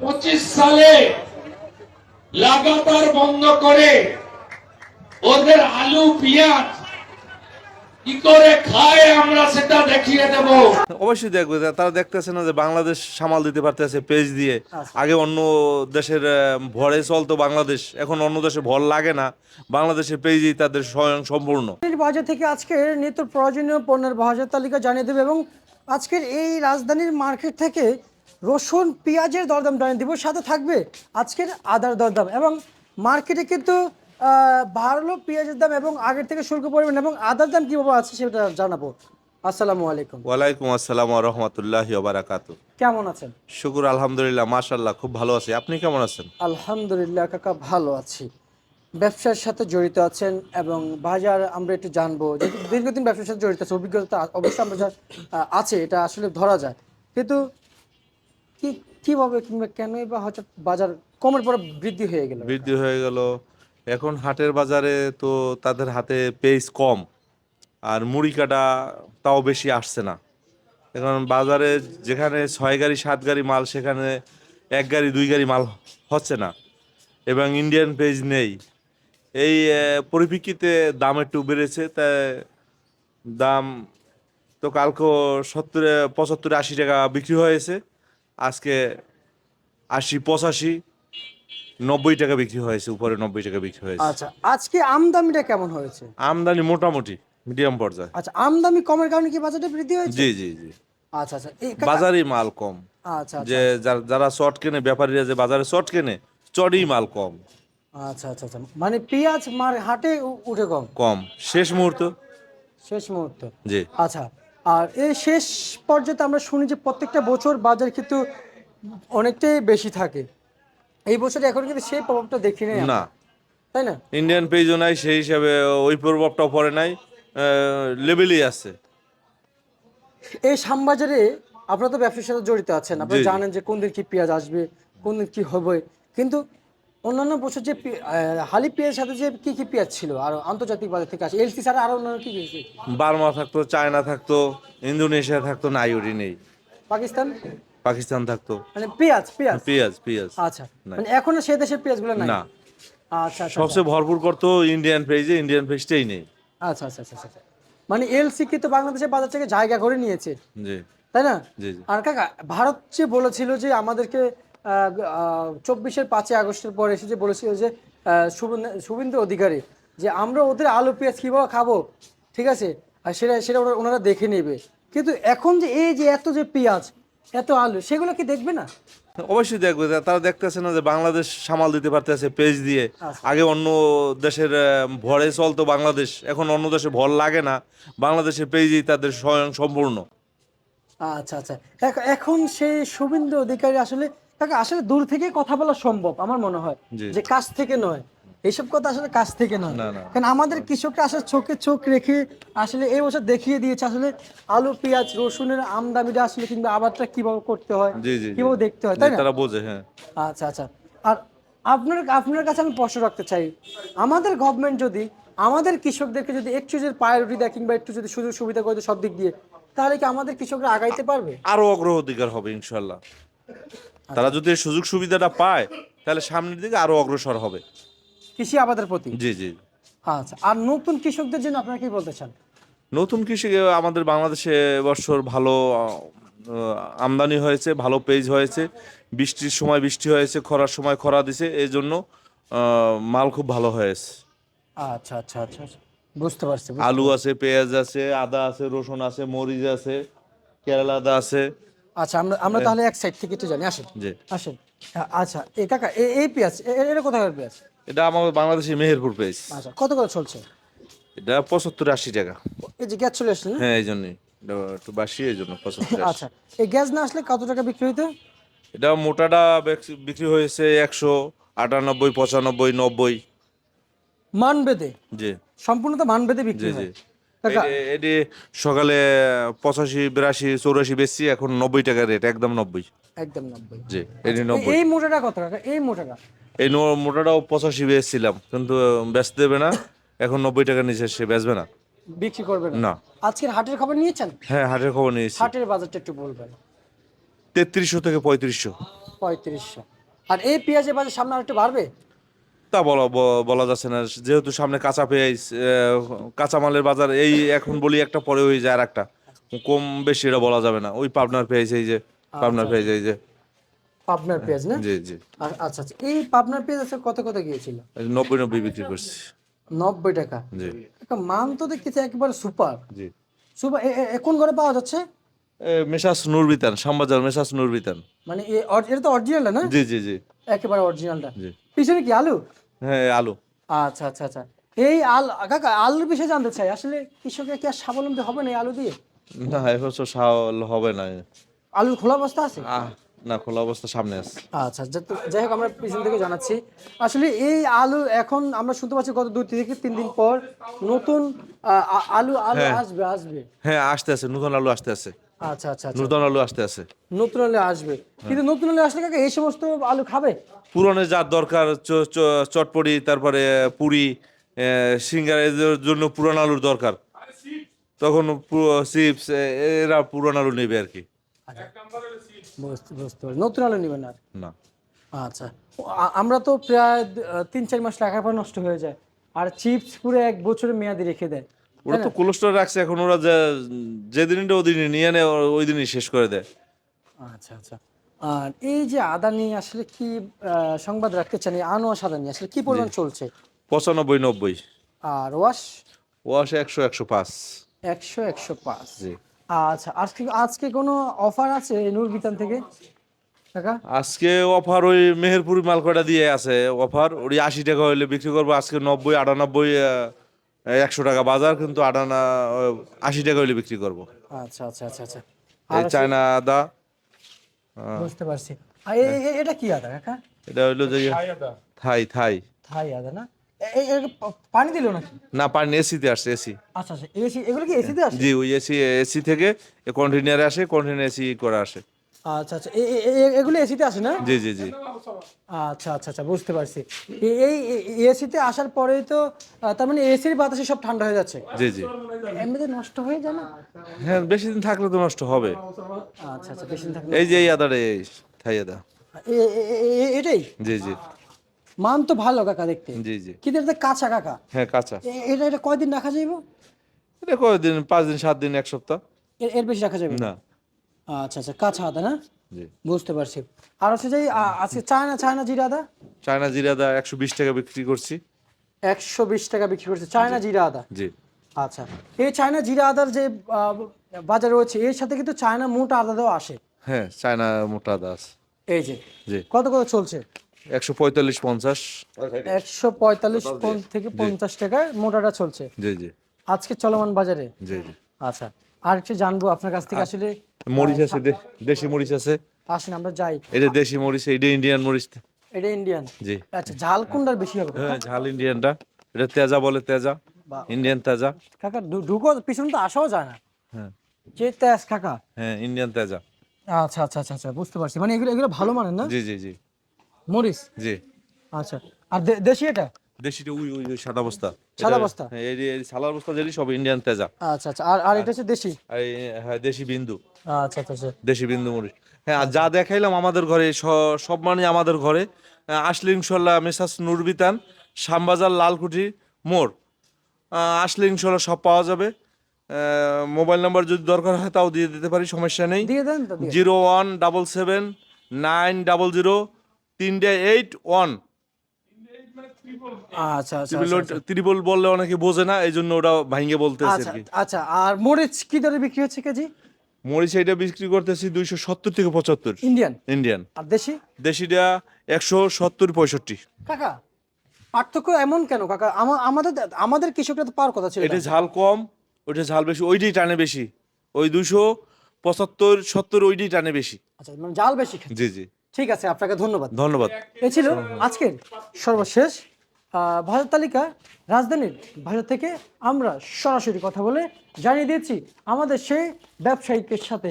পঁচিশ সালে লাগাতার বন্ধ করে ওদের আলু পেঁয়াজ কি করে খায় আমরা সেটা দেখিয়ে দেব। অবশ্যই দেখবে তারা দেখতেছে না যে বাংলাদেশ সামাল দিতে পারতেছে পেজ দিয়ে। আগে অন্য দেশের ভরে চলতো বাংলাদেশ এখন অন্য দেশে ভর লাগে না। বাংলাদেশের পেজই তাদের স্বয়ং সম্পূর্ণ। বাজার থেকে আজকের নিত্য প্রয়োজনীয় পণ্যের বাজার তালিকা জানিয়ে দেবে এবং আজকের এই রাজধানীর মার্কেট থেকে রসুন পেঁয়াজের দরদাম জানিয়ে দিব সাথে থাকবে আজকের আদার দরদাম। এবং মার্কেটে কিন্তু বাড়লো পেঁয়াজের দাম এবং আগের থেকে শুল্ক পরিমাণ এবং আদার দাম কীভাবে আছে সেটা জানাব। আসসালামু আলাইকুম। ওয়ালাইকুম আসসালাম রহমতুল্লাহ বারাকাত কেমন আছেন? শুকুর আলহামদুলিল্লাহ মাশাল্লাহ খুব ভালো আছি। আপনি কেমন আছেন? আলহামদুলিল্লাহ কাকা ভালো আছি। ব্যবসার সাথে জড়িত আছেন এবং বাজার আমরা একটু জানব। দীর্ঘদিন ব্যবসার সাথে জড়িত আছে অভিজ্ঞতা অবশ্যই আমরা আছে এটা আসলে ধরা যায়। কিন্তু কি, কীভাবে কিংবা কেনই বা হঠাৎ বাজার কমের পরে বৃদ্ধি হয়ে গেল? বৃদ্ধি হয়ে গেল। এখন হাটের বাজারে তো তাদের হাতে পেজ কম, আর মুড়ি কাটা তাও বেশি আসছে না। এখন বাজারে যেখানে ছয় গাড়ি, সাত গাড়ি মাল, সেখানে এক গাড়ি, দুই গাড়ি মাল হচ্ছে না। এবং ইন্ডিয়ান পেজ নেই। এই পরিপ্রেক্ষিতে দাম একটু বেড়েছে, তাই দাম তো কালকে সত্তর, পঁচাত্তর, আশি টাকা বিক্রি হয়েছে। আজকে আশি পঁচাশি নব্বই টাকা বিক্রি হয়েছে উপরে নব্বই টাকা বিক্রি হয়েছে। আচ্ছা আজকে আমদামিটা কেমন হয়েছে? আমদানি মোটামুটি মিডিয়াম পর্যায়ে। আচ্ছা আমদামি কমের কারণে কি বাজারটা বৃদ্ধি হয়েছে? জি জি জি। আচ্ছা আচ্ছা বাজারে মাল কম। আচ্ছা আচ্ছা। যে যারা শর্ট কেনে ব্যাপারীরা যে বাজারে শর্ট কেনে চড়ই মাল কম। আচ্ছা আচ্ছা আচ্ছা। মানে পেঁয়াজ মার হাটে উঠে কম? কম। শেষ মুহূর্ত। শেষ মুহূর্ত। জি। আচ্ছা আর এই শেষ পর্যায়ে আমরা শুনি যে প্রত্যেকটা বছর বাজার কিন্তু অনেকটাই বেশি থাকে। এই বছর এখন কিন্তু সেই প্রভাবটা দেখি নাই না। তাই না? ইন্ডিয়ান পেজও নাই সেই হিসাবে ওই প্রভাবটাও পড়ে নাই লেভেলই আছে। এই শ্যামবাজারে আপনারা তো ব্যবসার সাথে জড়িত আছেন আপনারা। জানেন যে কোন দিন কি পেঁয়াজ আসবে কোন দিন কি হবে। কিন্তু অন্যান্য বছর যে হালি পেঁয়াজের সাথে যে কি কি পেঁয়াজ ছিল? আর আন্তর্জাতিক বাজার থেকে আসে এলসি ছাড়া আরও অন্যান্য কি কি ছিল? বার্মা থাকতো চায়না থাকতো ইন্দোনেশিয়া থাকতো নাইওরি নেই। পাকিস্তান? পাকিস্তান থাকতো। মানে পেঁয়াজ পেঁয়াজ? পেঁয়াজ পেঁয়াজ। আচ্ছা। মানে এখনও সেই দেশের পেঁয়াজগুলো নাই? না। আচ্ছা আচ্ছা সবচেয়ে ভরপুর করতো ইন্ডিয়ান পেজে ইন্ডিয়ান পেজটাই নেই। আচ্ছা আচ্ছা আচ্ছা আচ্ছা। মানে এলসি কিন্তু বাংলাদেশের বাজার থেকে জায়গা করে নিয়েছে? জি। তাই না? জি জি। আর কাকা ভারত যে বলেছিল যে আমাদেরকে চব্বিশের পাঁচই আগস্টের পর এসে যে বলেছিল যে শুভেন্দু- অধিকারী যে আমরা ওদের আলু পেঁয়াজ কীভাবে খাব ঠিক আছে? আর সেটা সেটা ওরা- ওনারা দেখে নেবে। কিন্তু এখন যে এই যে এত যে পেঁয়াজ এত আলু সেগুলো কি দেখবে না? অবশ্যই দেখবে। তারা দেখতেছে না যে বাংলাদেশ সামাল দিতে পারতেছে পেজ দিয়ে। আগে অন্য দেশের ভরে চলতো বাংলাদেশ। এখন অন্য দেশে ভর লাগে না। বাংলাদেশের পেজই তাদের স্বয়ং সম্পূর্ণ। আচ্ছা আচ্ছা। এখ- এখন সেই শুভেন্দু অধিকারী আসলে তাকে আসলে দূর থেকে কথা বলা সম্ভব আমার মনে হয়। যে কাছ থেকে নয়। এইসব কথা আসলে কাছ থেকে নয়। কারণ আমাদের কৃষকরা আসলে চোখে চোখ রেখে আসলে এই বছর দেখিয়ে দিয়েছে আসলে আলু পেঁয়াজ রসুনের আমদামিটা আসলে কিংবা আবাদটা কীভাবে করতে হয়। কীভাবে দেখতে হয় তাই না? তারা বোঝে হ্যাঁ। আচ্ছা আচ্ছা। আর আপনার আপনার কাছে আমি প্রশ্ন রাখতে চাই। আমাদের গভর্নমেন্ট যদি আমাদের কৃষকদেরকে যদি একটু যদি প্রায়োরিটি দেয় কিংবা একটু যদি সুযোগ সুবিধা করে সব দিক দিয়ে তাহলে কি আমাদের কৃষকরা আগাইতে পারবে? আরও অগ্রগতিকার হবে ইনশাল্লাহ তারা যদি সুযোগ সুবিধাটা পায় তাহলে সামনের দিকে আরও অগ্রসর হবে। কৃষি আবাদের প্রতি? জি জি। আচ্ছা আর নতুন কৃষকদের জন্য আপনারা কি বলতে চান? নতুন কৃষি আমাদের বাংলাদেশে এবছর ভালো আমদানি হয়েছে ভালো পেজ হয়েছে। বৃষ্টির সময় বৃষ্টি হয়েছে খরার সময় খরা দিছে এই জন্য মাল খুব ভালো হয়েছে। আচ্ছা আচ্ছা আচ্ছা আচ্ছা। বুঝতে পারছি আলু আছে পেঁয়াজ আছে আদা আছে রসুন আছে মরিচ আছে কেরালা আদা আছে। আচ্ছা আমরা আমরা তাহলে এক সাইড থেকে একটু জানি আসেন। জি। আসেন। আচ্ছা এই কাকা এ- এই পেঁয়াজ এ- এ- এটা কোথাকার পেঁয়াজ? এটা আমাদের বাংলাদেশের মেহেরপুর পেজ আচ্ছা কত করে চলছে? এটা পঁচাত্তর আশি টাকা। এই যে গ্যাস চলে আসলে হ্যাঁ এই জন্যই। একটু বাসি এই জন্য পঁচাত্তর আচ্ছা এই গ্যাস না আসলে কত টাকা বিক্রি হইতো? এটা মোটাটা বিক্রি হয়েছে একশো আটানব্বই পঁচানব্বই নব্বই। মানবেদে জি। সম্পূর্ণ তো মান বেদে বিক্রি হয়। এটি- সকালে পঁচাশি বিরাশি চৌরাশি বেশি এখন নব্বই টাকা রেট একদম নব্বই। একদম নব্বই। জি এটি এই- নব্বই। এই মোটাটা কত টাকা? এই মোটাটা। এই মোটাটাও পঁচাশি বেচছিলাম কিন্তু বেচতে দেবে না। এখন নব্বই টাকা নিচে সে বেচবে না। বিক্রি করবে না? না। আজকের হাটের খবর নিয়েছেন? হ্যাঁ হাটের খবর নিয়েছি। হাটের বাজারটা একটু বলবেন। তেত্রিশশো থেকে পঁয়ত্রিশশো। পঁয়ত্রিশশো। আর এই পেঁয়াজের বাজার সামনে আর একটু বাড়বে? তা বলা বলা যাচ্ছে না। যেহেতু সামনে কাঁচা পেঁয়াজ কাঁচামালের বাজার এই এখন বলি একটা পরে হয়ে যায় আর একটা কম বেশি এটা বলা যাবে না। ওই পাবনার পেঁয়াজ এই যে পাবনার পেঁয়াজ এই যে। পাবনার পেঁয়াজ না? জি জি। আচ্ছা আচ্ছা। এই পাবনার পেঁয়াজ আছে কত কত গিয়েছিল? নব্বই নব্বই বিক্রি করছি। নব্বই টাকা। জি। একটা মান তো দেখতেছি একেবারে সুপার। জি। সুপার কোন ঘরে পাওয়া যাচ্ছে? Messrs Nurbitan Shyambazar Messrs Nurbitan. মানে এটা তো অরিজিনালটা না? জি জি জি। একেবারে অরিজিনালটা জি। পিছনে কি আলু? হ্যাঁ আলু। আচ্ছা আচ্ছা আচ্ছা। এই আল কাকা আলুর বিষয়ে জানতে চাই। আসলে কৃষকের কি আর স্বাবলম্বী হবে না এই আলু দিয়ে? না এবছর সাল হবে না। আলুর খোলা অবস্থা আছে? না খোলা অবস্থা সামনে আছে। আচ্ছা যাই হোক আমরা পিছন থেকে জানাচ্ছি। আসলে এই আলু এখন আমরা শুনতে পাচ্ছি গত দুই থেকে তিন দিন পর নতুন আলু আলু আসবে আসবে। হ্যাঁ আসতে আছে নতুন আলু আসতে আছে। আচ্ছা আচ্ছা আচ্ছা। নতুন আলু আসতে আছে। নতুন আলু আসবে। কিন্তু নতুন আলু আসলে কাকা? এই সমস্ত আলু খাবে? পুরনো যার দরকার চটপটি তারপরে পুরি সিঙ্গার এদের জন্য পুরান আলুর দরকার। তখন চিপস এরা পুরান আলু নেবে আর কি। বুঝতে নতুন আলু নেবেন আর? না। আচ্ছা। আমরা তো প্রায় তিন চার মাস রাখার পর নষ্ট হয়ে যায়। আর চিপস পুরো এক বছরের মেয়াদি রেখে দেয়। ওরা তো কোলেস্ট্রল রাখছে এখন ওরা যে- যেদিনটা ওদিনই নিয়ে নেয় ওই দিনই শেষ করে দেয়। আচ্ছা আচ্ছা। আর এই যে আদানি আসলে কি সংবাদ রাখতে চান এই আনোয়াশ আদা নিয়ে আসলে কি পরিমাণ চলছে? পঁচানব্বই নব্বই। আর ওয়াশ? ওয়াশ একশো একশো পাঁচ। একশো একশো পাঁচ। জি। আচ্ছা আজকে আজকে কোনো অফার আছে নূর বিতান থেকে? আজকে অফার ওই মেহেরপুর মাল কয়টা দিয়ে আছে? অফার ওই আশি টাকা হইলে বিক্রি করব। আজকে নব্বই আটানব্বই একশো টাকা বাজার কিন্তু আটানা আশি টাকা হইলে বিক্রি করব। আচ্ছা আচ্ছা আচ্ছা আচ্ছা। এই চায়না আদা। বুঝতে পারছি। এটা কি আদা কাকা? এটা হইল যে থাই থাই থাই। আদা না? পানি দিল নাকি? না পানি এসিতে আসছে এসি। আচ্ছা আচ্ছা এসি এগুলো কি এসিতে আসে? জি ওই এসি এসি থেকে কন্টেনারে আসে কন্টেনার এসি করে আসে। আচ্ছা আচ্ছা। এগুলো এসিতে আসে না? জি জি জি। আচ্ছা আচ্ছা আচ্ছা বুঝতে পারছি। এই এসিতে আসার পরেই তো তার মানে এসির বাতাসে সব ঠান্ডা হয়ে যাচ্ছে? জি জি। এমনিতে নষ্ট হয়ে যায় না? হ্যাঁ বেশি দিন থাকলে তো নষ্ট হবে। আচ্ছা আচ্ছা বেশি দিন থাকলে এই যে এই আদাটা এই থাই আদা। এ- এ- এ- এ- এটাই? জি জি। মান তো ভালো কাকা দেখতে। জি জি। কিন্তু এটা কাঁচা কাকা। হ্যাঁ কাঁচা। এটা এটা কয়দিন রাখা যাইব? এটা কয়দিন? পাঁচ দিন সাত দিন এক সপ্তাহ। এর বেশি রাখা যাবে না। আচ্ছা আচ্ছা কাঁচা আদা না? জি। বুঝতে পারছি। আর হচ্ছে যে আজকে চায়না চায়না জিরা আদা? চায়না জিরা দা একশো বিশ টাকা বিক্রি করছি। একশো বিশ টাকা বিক্রি করছে চায়না জিরা আদা? জি। আচ্ছা এই চায়না জিরা আদার যে বাজার রয়েছে এর সাথে কিন্তু চায়না মোটা আদাও আসে? হ্যাঁ চায়না মোটা আদা আছে। এই যে জি। কত কত চলছে? একশো পঁয়তাল্লিশ পঞ্চাশ। একশো পঁয়তাল্লিশ থেকে পঞ্চাশ টাকায় মোটাটা চলছে? জি জি। আজকে চলমান বাজারে? জি জি। আচ্ছা আর একটু জানব আপনার কাছ থেকে আসলে মরিচ আছে দেশি মরিচ আছে। আসেন আমরা যাই। এটা দেশি মরিচ এটা ইন্ডিয়ান মরিচ। এটা ইন্ডিয়ান জি। আচ্ছা ঝাল কোনটার বেশি হবে? হ্যাঁ ঝাল ইন্ডিয়ানটা এটা তেজা বলে তেজা ইন্ডিয়ান তেজা। কাকা ঢুকো পিছনে তো আসাও যায় না। হ্যাঁ। যে তেজ কাকা। হ্যাঁ ইন্ডিয়ান তেজা। আচ্ছা আচ্ছা আচ্ছা আচ্ছা বুঝতে পারছি। মানে এগুলো এগুলো ভালো মানের না? জি জি জি। মরিচ? জি। আচ্ছা। আর দেশি এটা? দেশিটা উই উই সাদা বস্তা। সাদা বস্তা? হ্যাঁ এই সালার বস্তা যেটি সব ইন্ডিয়ান তেজা। আচ্ছা আচ্ছা আর আর এটা হচ্ছে দেশি? হ্যাঁ দেশি বিন্দু। আচ্ছা আচ্ছা আচ্ছা। দেশি বিন্দু মরিচ। হ্যাঁ আর যা দেখাইলাম আমাদের ঘরে সব মানে আমাদের ঘরে আসলে ইনশাল্লাহ মেসাস নুরবিতান শ্যামবাজার লালকুঠি মোড়। আসলে ইনশাল্লাহ সব পাওয়া যাবে। মোবাইল নাম্বার যদি দরকার হয় তাও দিয়ে দিতে পারি সমস্যা নেই। দিয়ে দেন তো zero one double seven nine double zero তিনটে এইট ওয়ান। আচ্ছা আচ্ছা আচ্ছা, ত্রিবল বললে অনেকে বোঝে না এই জন্য ওটা ভাঙ্গে বলতেছে আর আচ্ছা কি। আচ্ছা আর মরিচ কি দরে বিক্রি হচ্ছে কেজি? মরিচ এটা বিক্রি করতেছি দুইশো সত্তর থেকে পঁচাত্তর। ইন্ডিয়ান ইন্ডিয়ান আর দেশি? দেশিটা একশো সত্তর পঁয়ষট্টি। কাকা পার্থক্য এমন কেন কাকা? আমাদের আমাদের কৃষকরা তো পাওয়ার কথা ছিল এটা ঝাল কম ওইটা ঝাল বেশি ওইটাই টানে বেশি। ওই দুশো পঁচাত্তর সত্তর ওইটাই টানে বেশি। আচ্ছা মানে জাল বেশি জি জি। ঠিক আছে আপনাকে ধন্যবাদ। ধন্যবাদ। এ ছিল আজকের সর্বশেষ আহ, বাজার তালিকা। রাজধানীর ভারত থেকে আমরা সরাসরি কথা বলে জানিয়ে দিয়েছি আমাদের সেই ব্যবসায়িকের সাথে।